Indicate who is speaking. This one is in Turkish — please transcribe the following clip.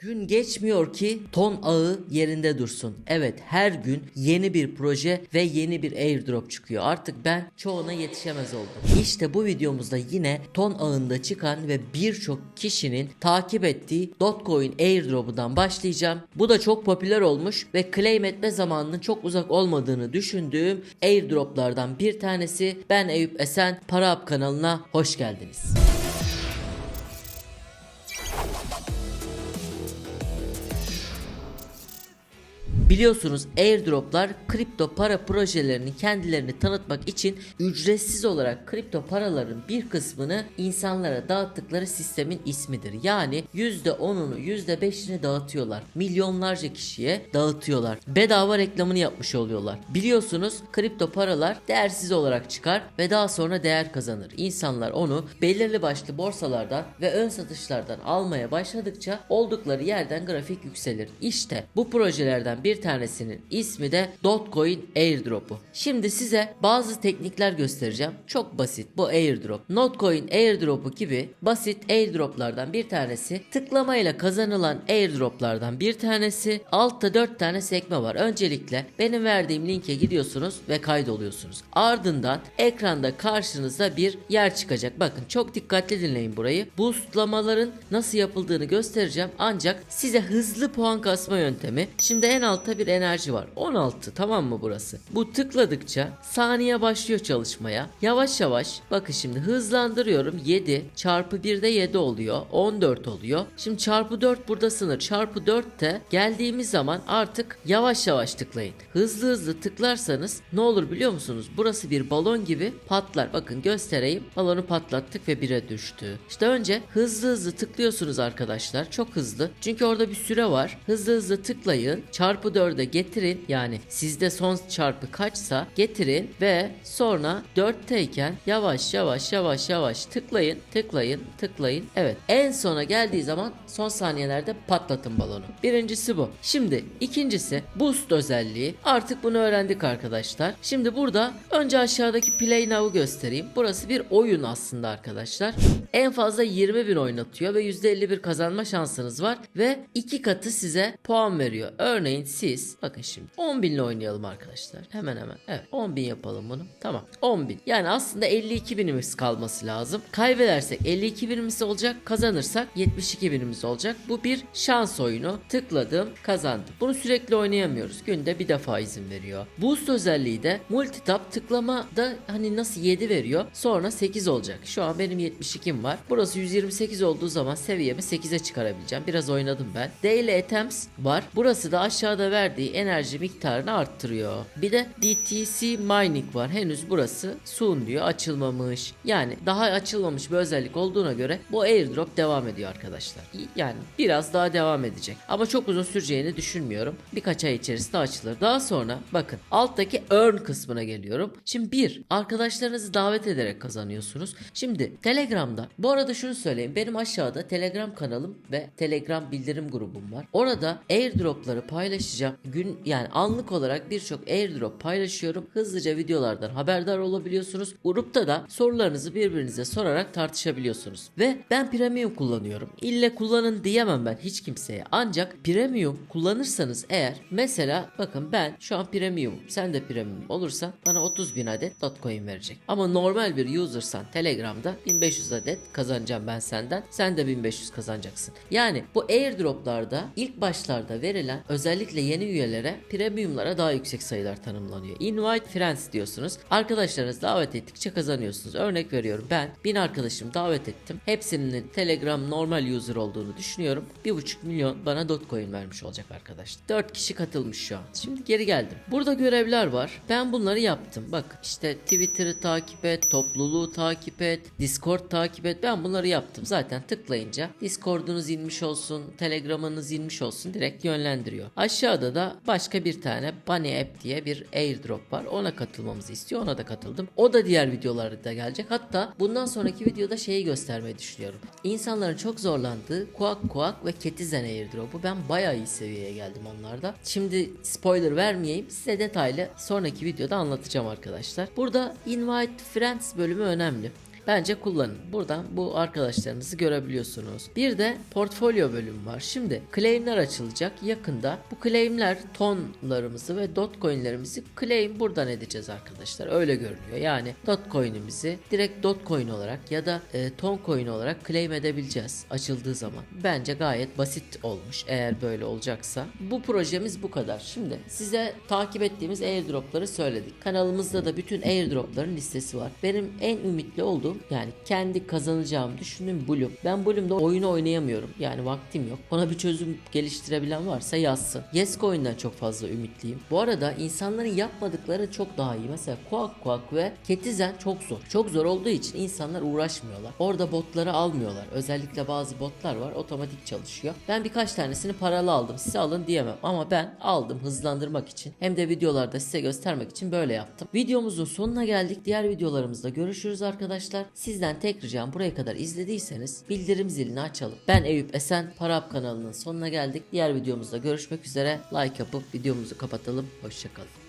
Speaker 1: Gün geçmiyor ki ton ağı yerinde dursun. Evet her gün yeni bir proje ve yeni bir airdrop çıkıyor. Artık ben çoğuna yetişemez oldum. İşte bu videomuzda yine ton ağında çıkan ve birçok kişinin takip ettiği Dogecoin airdrop'undan başlayacağım. Bu da çok popüler olmuş ve claim etme zamanının çok uzak olmadığını düşündüğüm airdroplardan bir tanesi. Ben Eyüp Esen, Para Up kanalına hoş geldiniz. Biliyorsunuz airdroplar kripto para projelerini kendilerini tanıtmak için ücretsiz olarak kripto paraların bir kısmını insanlara dağıttıkları sistemin ismidir. Yani %10'unu %5'ini dağıtıyorlar. Milyonlarca kişiye dağıtıyorlar. Bedava reklamını yapmış oluyorlar. Biliyorsunuz kripto paralar değersiz olarak çıkar ve daha sonra değer kazanır. İnsanlar onu belirli başlı borsalardan ve ön satışlardan almaya başladıkça oldukları yerden grafik yükselir. İşte bu projelerden bir tanesinin ismi de Dogecoin Airdrop'u. Şimdi size bazı teknikler göstereceğim. Çok basit bu airdrop. Notcoin Airdrop'u gibi basit airdroplardan bir tanesi. Tıklamayla kazanılan airdroplardan bir tanesi. Altta 4 tane sekme var. Öncelikle benim verdiğim linke gidiyorsunuz ve kaydoluyorsunuz. Ardından ekranda karşınızda bir yer çıkacak. Bakın çok dikkatli dinleyin burayı. Boostlamaların nasıl yapıldığını göstereceğim. Ancak size hızlı puan kasma yöntemi. Şimdi en altta bir enerji var. 16 tamam mı burası? Bu tıkladıkça saniye başlıyor çalışmaya. Yavaş yavaş bakın şimdi hızlandırıyorum. 7 çarpı 1'de 7 oluyor. 14 oluyor. Şimdi çarpı 4 burada sınır. Çarpı 4'te geldiğimiz zaman artık yavaş yavaş tıklayın. Hızlı hızlı tıklarsanız ne olur biliyor musunuz? Burası bir balon gibi patlar. Bakın göstereyim. Balonu patlattık ve 1'e düştü. İşte önce hızlı hızlı tıklıyorsunuz arkadaşlar. Çok hızlı. Çünkü orada bir süre var. Hızlı hızlı tıklayın. Çarpı 4'e getirin. Yani sizde son çarpı kaçsa getirin ve sonra 4'teyken yavaş yavaş yavaş yavaş tıklayın. Tıklayın. Tıklayın. Evet. En sona geldiği zaman son saniyelerde patlatın balonu. Birincisi bu. Şimdi ikincisi boost özelliği. Artık bunu öğrendik arkadaşlar. Şimdi burada önce aşağıdaki play now'u göstereyim. Burası bir oyun aslında arkadaşlar. En fazla 20 bin oynatıyor ve %51 kazanma şansınız var ve iki katı size puan veriyor. Örneğin siz bakın şimdi 10 binle oynayalım arkadaşlar. Hemen hemen. Evet 10 bin yapalım bunu. Tamam 10 bin. Yani aslında 52 binimiz kalması lazım. Kaybedersek 52 binimiz olacak. Kazanırsak 72 binimiz olacak. Bu bir şans oyunu. Tıkladım kazandım. Bunu sürekli oynayamıyoruz. Günde bir defa izin veriyor. Boost özelliği de multitap tıklamada hani nasıl 7 veriyor. Sonra 8 olacak. Şu an benim 72'm var. Burası 128 olduğu zaman seviyemi 8'e çıkarabileceğim. Biraz oynadım ben. Daily items var. Burası da aşağıda verdiği enerji miktarını arttırıyor. Bir de DTC mining var. Henüz burası soon diyor açılmamış. Yani daha açılmamış bir özellik olduğuna göre bu airdrop devam ediyor arkadaşlar. Yani biraz daha devam edecek. Ama çok uzun süreceğini düşünmüyorum. Birkaç ay içerisinde açılır. Daha sonra bakın alttaki earn kısmına geliyorum. Şimdi bir arkadaşlarınızı davet ederek kazanıyorsunuz. Şimdi Telegram'da bu arada şunu söyleyeyim. Benim aşağıda Telegram kanalım ve Telegram bildirim grubum var. Orada airdropları paylaşacağım. Gün yani anlık olarak birçok airdrop paylaşıyorum. Hızlıca videolardan haberdar olabiliyorsunuz. Grupta da sorularınızı birbirinize sorarak tartışabiliyorsunuz. Ve ben premium kullanıyorum. İlle kullanın diyemem ben hiç kimseye. Ancak premium kullanırsanız eğer mesela bakın ben şu an premiumum. Sen de premium olursan bana 30 bin adet Dogecoin verecek. Ama normal bir usersan Telegram'da 1500 adet kazanacağım ben senden. Sen de 1500 kazanacaksın. Yani bu airdroplarda ilk başlarda verilen özellikle yeni üyelere premiumlara daha yüksek sayılar tanımlanıyor. Invite friends diyorsunuz. Arkadaşlarınız davet ettikçe kazanıyorsunuz. Örnek veriyorum ben 1000 arkadaşım davet ettim. Hepsinin Telegram normal user olduğunu düşünüyorum. 1.5 milyon bana Dogecoin vermiş olacak arkadaşlar. 4 kişi katılmış şu an. Şimdi geri geldim. Burada görevler var. Ben bunları yaptım. Bak işte Twitter'ı takip et, topluluğu takip et, Discord takip et. Ben bunları yaptım. Zaten tıklayınca Discord'unuz inmiş olsun, Telegram'ınız inmiş olsun direkt yönlendiriyor. Aşağıda da başka bir tane Bunny App diye bir airdrop var. Ona katılmamızı istiyor. Ona da katıldım. O da diğer videolarda gelecek. Hatta bundan sonraki videoda şeyi göstermeyi düşünüyorum. İnsanların çok zorlandığı Quack Quack ve Ketizen airdrop'u ben bayağı iyi seviyeye geldim onlarda. Şimdi spoiler vermeyeyim. Size detaylı sonraki videoda anlatacağım arkadaşlar. Burada Invite Friends bölümü önemli. Bence kullanın. Buradan bu arkadaşlarınızı görebiliyorsunuz. Bir de portfolyo bölümü var. Şimdi claimler açılacak yakında. Bu claimler tonlarımızı ve dotcoin'lerimizi claim buradan edeceğiz arkadaşlar. Öyle görünüyor. Yani dotcoin'imizi direkt dotcoin olarak ya da e, ton coin olarak claim edebileceğiz açıldığı zaman. Bence gayet basit olmuş eğer böyle olacaksa. Bu projemiz bu kadar. Şimdi size takip ettiğimiz airdropları söyledik. Kanalımızda da bütün airdropların listesi var. Benim en ümitli olduğum yani kendi kazanacağımı düşündüğüm Bloom. Ben Bloom'da oyunu oynayamıyorum. Yani vaktim yok. Ona bir çözüm geliştirebilen varsa yazsın. Yescoin'den çok fazla ümitliyim. Bu arada insanların yapmadıkları çok daha iyi. Mesela Quack Quack ve Ketizen çok zor. Çok zor olduğu için insanlar uğraşmıyorlar. Orada botları almıyorlar. Özellikle bazı botlar var otomatik çalışıyor. Ben birkaç tanesini paralı aldım. Size alın diyemem ama ben aldım hızlandırmak için. Hem de videolarda size göstermek için böyle yaptım. Videomuzun sonuna geldik. Diğer videolarımızda görüşürüz arkadaşlar. Sizden tek ricam buraya kadar izlediyseniz bildirim zilini açalım. Ben Eyüp Esen Parap kanalının sonuna geldik. Diğer videomuzda görüşmek üzere. Like yapıp videomuzu kapatalım. Hoşçakalın.